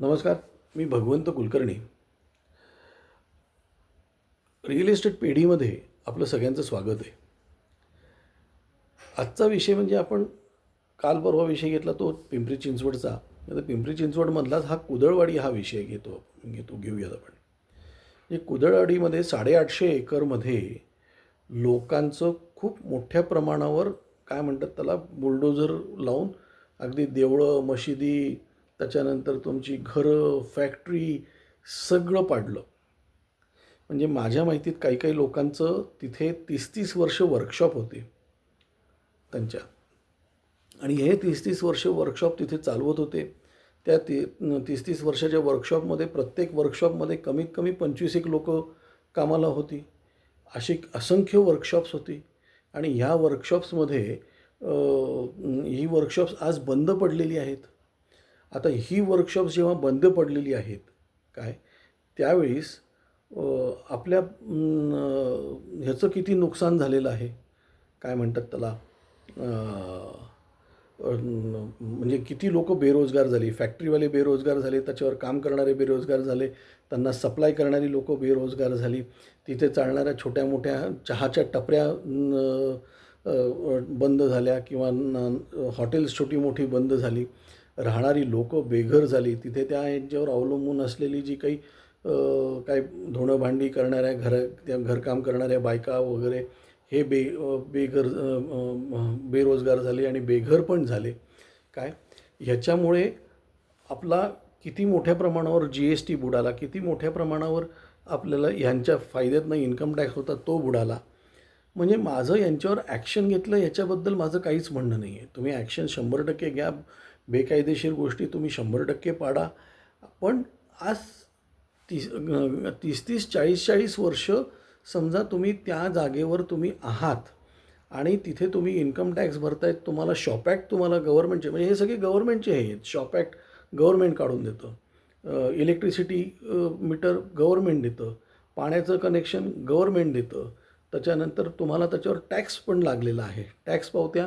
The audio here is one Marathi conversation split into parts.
नमस्कार मी भगवंत कुलकर्णी. रिअल इस्टेट पेढीमध्ये आपलं सगळ्यांचं स्वागत आहे. आजचा विषय म्हणजे आपण काल परवा विषय घेतला तो पिंपरी चिंचवडचा. आता पिंपरी चिंचवडमधलाच हा कुदळवाडी हा विषय घेतो आपण घेतो घेऊयात आपण. म्हणजे कुदळवाडीमध्ये साडेआठशे एकरमध्ये लोकांचं खूप मोठ्या प्रमाणावर काय म्हणतात त्याला बुलडोझर लावून अगदी देवळं मशिदी त्याच्यानंतर तुमची घरं फॅक्टरी सगळं पाडलं. म्हणजे माझ्या माहितीत काही काही लोकांचं तिथे तीस तीस वर्ष वर्कशॉप होते. त्यांच्या. आणि हे तीस तीस वर्ष वर्कशॉप तिथे चालवत होते. त्या ती तीस तीस वर्षाच्या वर्कशॉपमध्ये प्रत्येक वर्कशॉपमध्ये कमीत कमी पंचवीस एक लोक कामाला होती. अशी असंख्य वर्कशॉप्स होती. आणि ह्या वर्कशॉप्समध्ये ही वर्कशॉप्स आज बंद पडलेली आहेत. आता ही वर्कशॉप्स जेव्हा बंद पडलेली आहेत काय? त्यावेळेस आपल्या ह्याचं किती नुकसान झालेलं आहे? काय म्हणतात त्याला? म्हणजे किती लोक बेरोजगार झाली? फॅक्टरीवाले बेरोजगार झाले त्याच्यावर काम करणारे बेरोजगार झाले त्यांना सप्लाय करणारी लोक बेरोजगार झाली तिथे चालणाऱ्या छोट्या मोठ्या चहाच्या टपऱ्या बंद झाल्या किंवा न- हॉटेल्स छोटी मोठी बंद झाली. राहणारी लोकं बेघर झाली. तिथे त्या यांच्यावर अवलंबून असलेली जी काही काय धुणं भांडी करणाऱ्या घर त्या घरकाम करणाऱ्या बायका वगैरे हे बे बेघर बेरोजगार झाले आणि बेघर पण झाले. काय? ह्याच्यामुळे आपला किती मोठ्या प्रमाणावर जी एस टी बुडाला किती मोठ्या प्रमाणावर आपल्याला ह्यांच्या फायद्यातनं इन्कम टॅक्स होता तो बुडाला. म्हणजे माझं यांच्यावर ॲक्शन घेतलं याच्याबद्दल माझं काहीच म्हणणं नाही आहे तुम्ही ॲक्शन शंभर टक्के घ्या. बेकायदेशीर गोष्टी तुम्ही शंभर टक्के पाडा. पण आज तीस तीस तीस चाळीस चाळीस वर्ष समजा तुम्ही त्या जागेवर तुम्ही आहात आणि तिथे तुम्ही इन्कम टॅक्स भरतायत तुम्हाला शॉप ॲक्ट तुम्हाला गव्हर्नमेंटचे म्हणजे हे सगळे गव्हर्नमेंटचे हे आहेत. शॉप ॲक्ट गव्हर्नमेंट काढून देतं. इलेक्ट्रिसिटी मीटर गव्हर्नमेंट देतं. पाण्याचं कनेक्शन गव्हर्नमेंट देतं. त्याच्यानंतर तुम्हाला त्याच्यावर टॅक्स पण लागलेला आहे. टॅक्स पावत्या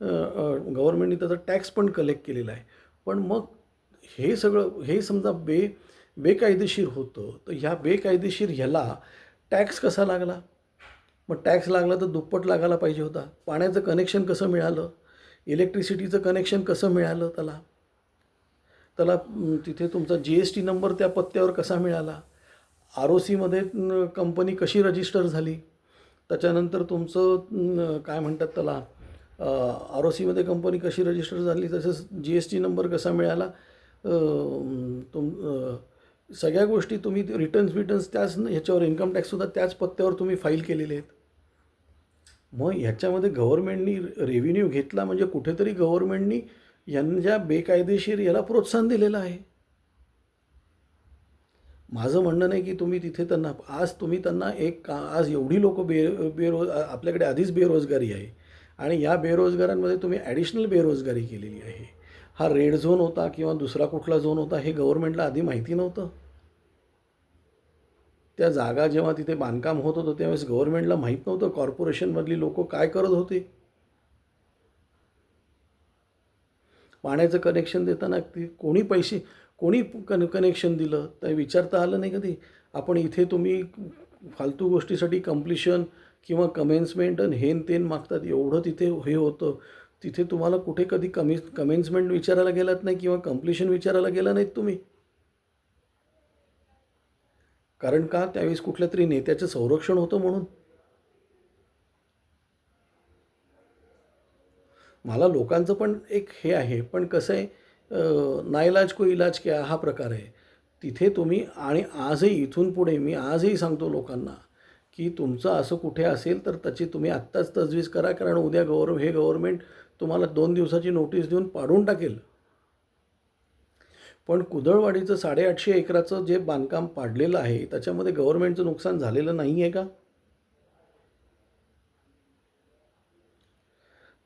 गव्हर्नमेंटने त्याचा टॅक्स पण कलेक्ट केलेला आहे. पण मग हे सगळं हे समजा बे बेकायदेशीर होतं तर ह्या बेकायदेशीर ह्याला टॅक्स कसा लागला? मग टॅक्स लागला तर दुप्पट लागायला पाहिजे होता. पाण्याचं कनेक्शन कसं मिळालं? इलेक्ट्रिसिटीचं कनेक्शन कसं मिळालं त्याला? त्याला तिथे तुमचा जी एस टी नंबर त्या पत्त्यावर कसा मिळाला? आर ओ सीमध्ये कंपनी कशी रजिस्टर झाली? त्याच्यानंतर तुमचं काय म्हणतात त्याला? आर ओ सीमध्ये कंपनी कशी रजिस्टर झाली तसंच जी एस टी नंबर कसा मिळाला तुम सगळ्या गोष्टी तुम्ही रिटर्न्स बिटर्न्स त्याच ह्याच्यावर इन्कम टॅक्ससुद्धा त्याच पत्त्यावर तुम्ही फाईल केलेले आहेत. मग ह्याच्यामध्ये गव्हर्मेंटनी रेव्हेन्यू घेतला म्हणजे कुठेतरी गव्हर्मेंटनी यांच्या बेकायदेशीर याला प्रोत्साहन दिलेलं आहे. माझं म्हणणं नाही की तुम्ही तिथे त्यांना आज तुम्ही त्यांना एक का आज एवढी लोक बे बेरोज आपल्याकडे आधीच बेरोजगारी आहे. आणि या बेरोजगारांमध्ये तुम्ही ॲडिशनल बेरोजगारी केलेली आहे. हा रेड झोन होता किंवा दुसरा कुठला झोन होता हे गव्हर्नमेंटला आधी माहिती नव्हतं. त्या जागा जेव्हा तिथे बांधकाम होत होतं त्यावेळेस गव्हर्नमेंटला माहीत नव्हतं कॉर्पोरेशनमधली लोक काय करत होते. पाण्याचं कनेक्शन देताना ते कोणी पैसे कोणी कन कनेक्शन दिलं? तर विचारता आलं नाही कधी? आपण इथे तुम्ही फालतू गोष्टीसाठी कम्प्लिशन किंवा कमेन्समेंट आणि हेन तेन मागतात एवढं तिथे हे होतं. तिथे तुम्हाला कुठे कधी कमी कमेन्समेंट विचारायला गेलात नाही किंवा कम्प्लिशन विचारायला गेला नाहीत तुम्ही? कारण का? त्यावेळेस कुठल्या तरी नेत्याचं संरक्षण होतं म्हणून. मला लोकांचं पण एक हे आहे पण कसं आहे नाईलाज को इलाज क्या हा प्रकार आहे. तिथे तुम्ही आणि आजही इथून पुढे मी आजही सांगतो लोकांना की तुमचं असं कुठे असेल तर त्याची तुम्ही आत्ताच तजवीज करा कारण उद्या गव्हर्न हे गव्हर्मेंट तुम्हाला दोन दिवसाची नोटीस देऊन पाडून टाकेल. पण कुदळवाडीचं साडेआठशे एकराचं जे बांधकाम पाडलेलं आहे त्याच्यामध्ये गव्हर्मेंटचं नुकसान झालेलं नाही आहे का?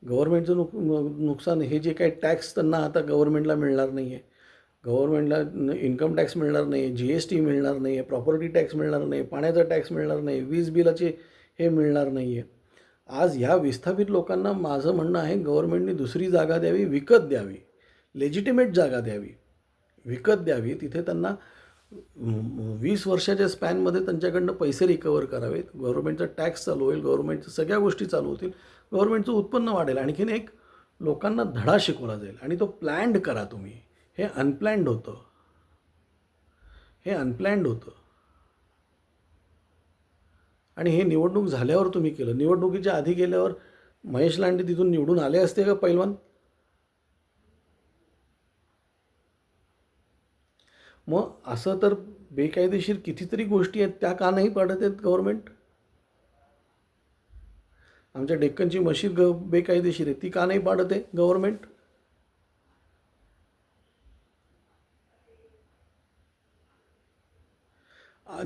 गव्हर्मेंटचं नुक नुकसान हे जे काही टॅक्स त्यांना आता गव्हर्मेंटला मिळणार नाही आहे गव्हर्नमेंटला इन्कम टॅक्स मिळणार नाही जी एस टी मिळणार नाही आहे प्रॉपर्टी टॅक्स मिळणार नाही पाण्याचा टॅक्स मिळणार नाही वीज बिलाचे हे मिळणार नाही आहे आज ह्या विस्थापित लोकांना माझं म्हणणं आहे गव्हर्नमेंटने दुसरी जागा द्यावी विकत द्यावी लेजिटिमेट जागा द्यावी विकत द्यावी. तिथे त्यांना वीस वर्षाच्या स्पॅनमध्ये त्यांच्याकडनं पैसे रिकवर करावेत. गव्हर्नमेंटचा टॅक्स चालू होईल गव्हर्नमेंटच्या सगळ्या गोष्टी चालू होतील गव्हर्नमेंटचं उत्पन्न वाढेल. आणखीन एक लोकांना धडा शिकवला जाईल आणि तो प्लॅन्ड करा तुम्ही. हे अनप्लॅन्ड होतं. हे अनप्लॅन्ड होतं. आणि हे निवडणूक झाल्यावर तुम्ही केलं. निवडणुकीच्या आधी गेल्यावर महेश लांडे तिथून निवडून आले असते का पैलवान? मग असं तर बेकायदेशीर कितीतरी गोष्टी आहेत त्या का नाही पाडत आहेत गव्हर्नमेंट आमच्या डेक्कनची मशीद ग बेकायदेशीर आहे. ती का नाही पाडत आहे गव्हर्मेंट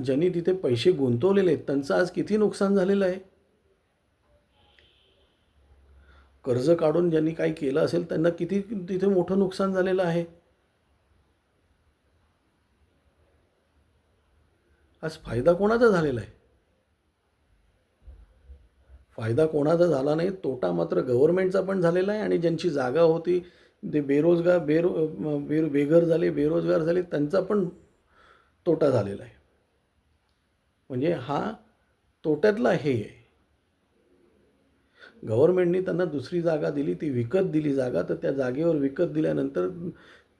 ज्यांनी तिथे पैसे गुंतवलेले आहेत त्यांचं आज किती नुकसान झालेलं आहे? कर्ज काढून ज्यांनी काही केलं असेल त्यांना किती तिथे मोठं नुकसान झालेलं आहे? आज फायदा कोणाचा झालेला आहे? फायदा कोणाचा झाला नाही? तोटा मात्र गव्हर्नमेंटचा पण झालेला आहे आणि ज्यांची जागा होती ते बेरोजगार बेरो बेर बेघर झाले बेरोजगार झाले त्यांचा पण तोटा झालेला आहे. म्हणजे हा तोट्यातला हे आहे. गव्हर्मेंटनी त्यांना दुसरी जागा दिली ती विकत दिली जागा तर त्या जागेवर विकत दिल्यानंतर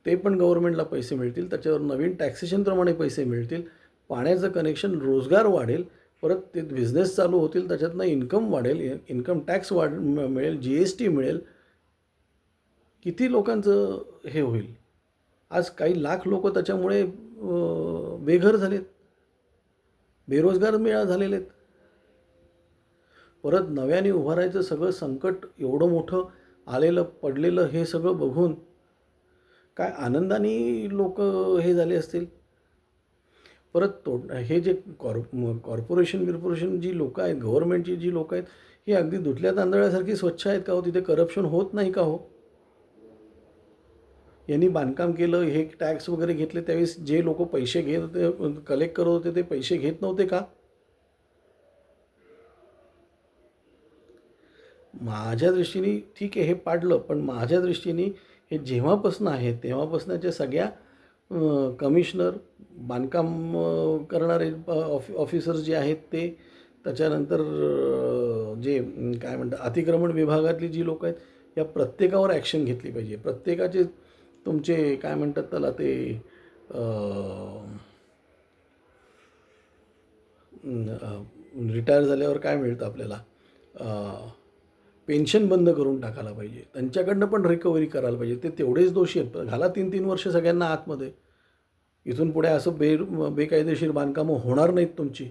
ते पण गव्हर्मेंटला पैसे मिळतील त्याच्यावर नवीन टॅक्सेशनप्रमाणे पैसे मिळतील पाण्याचं कनेक्शन रोजगार वाढेल परत ते बिझनेस चालू होतील त्याच्यातनं इन्कम वाढेल इन्कम टॅक्स वाढ मिळेल जी एस टी मिळेल. किती लोकांचं हे होईल? आज काही लाख लोक त्याच्यामुळे बेघर झालेत. बेरोजगार मिळा झालेले आहेत. परत नव्याने उभारायचं सगळं संकट एवढं मोठं आलेलं पडलेलं हे सगळं बघून काय आनंदाने लोक हे झाले असतील? परत तो हे जे कॉर कॉर्पोरेशन बिर्पोरेशन जी लोकं आहेत गव्हर्नमेंटची जी लोकं आहेत ही अगदी धुतल्या तांदळासारखी स्वच्छ आहेत का हो? तिथे करप्शन होत नाही का हो? यांनी बांधकाम केलं हे टॅक्स वगैरे घेतले त्यावेळेस जे लोक पैसे घेत होते कलेक्ट करत होते ते पैसे घेत नव्हते का? माझ्या दृष्टीने ठीक आहे हे पाडलं पण माझ्या दृष्टीने हे जेव्हापासून आहे तेव्हापासूनच्या सगळ्या कमिशनर बांधकाम करणारे ऑफि ऑफिसर्स जे आहेत ते त्याच्यानंतर जे काय म्हणतात अतिक्रमण विभागातली जी लोक आहेत या प्रत्येकावर ॲक्शन घेतली पाहिजे. प्रत्येकाचे तुमचे काय म्हणतात त्याला ते रिटायर झाल्यावर काय मिळतं आपल्याला? पेन्शन बंद करून टाकायला पाहिजे. त्यांच्याकडनं पण रिकव्हरी करायला पाहिजे. ते तेवढेच दोषी आहेत. घाला तीन तीन वर्ष सगळ्यांना आतमध्ये. इथून पुढे असं बे बेकायदेशीर बांधकामं होणार नाहीत तुमची.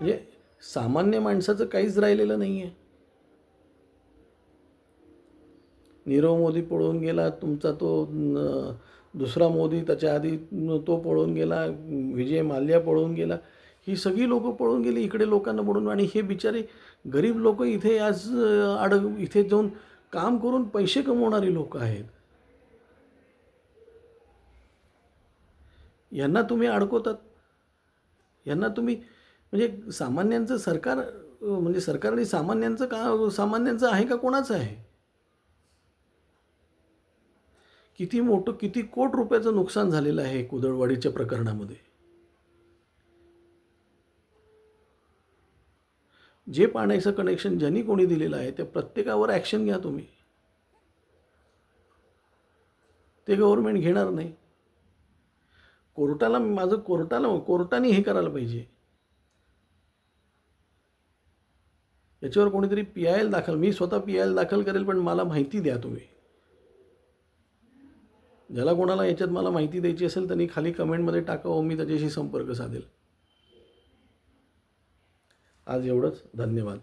म्हणजे सामान्य माणसाचं काहीच राहिलेलं नाही आहे नीरव मोदी पळून गेला तुमचा तो न, दुसरा मोदी त्याच्या आधी तो पळून गेला विजय माल्या पळून गेला. ही सगळी लोकं पळून गेली इकडे लोकांना पळून आणि हे बिचारे गरीब लोक इथे आज आड इथे जाऊन काम करून पैसे कमवणारी लोक आहेत. यांना तुम्ही अडकवतात. यांना तुम्ही म्हणजे सामान्यांचं सरकार म्हणजे सरकारने सामान्यांचं का सामान्यांचं आहे का कोणाचं आहे? किती मोठं किती कोट रुपयाचं नुकसान झालेलं आहे कुदळवाडीच्या प्रकरणामध्ये? जे पाण्याचं कनेक्शन ज्यांनी कोणी दिलेलं आहे त्या प्रत्येकावर ॲक्शन घ्या तुम्ही. ते गव्हर्नमेंट घेणार नाही. कोर्टाला माझं कोर्टाला कोर्टाने हे करायला पाहिजे. याच्यावर कोणीतरी पी आय एल दाखल मी स्वतः पी आय एल दाखल करेल पण मला माहिती द्या तुम्ही. ज्याला कोणाला याच्यात मला माहिती द्यायची असेल त्यांनी खाली कमेंटमध्ये टाकावं मी त्याच्याशी संपर्क साधेल. आज एवढंच. धन्यवाद.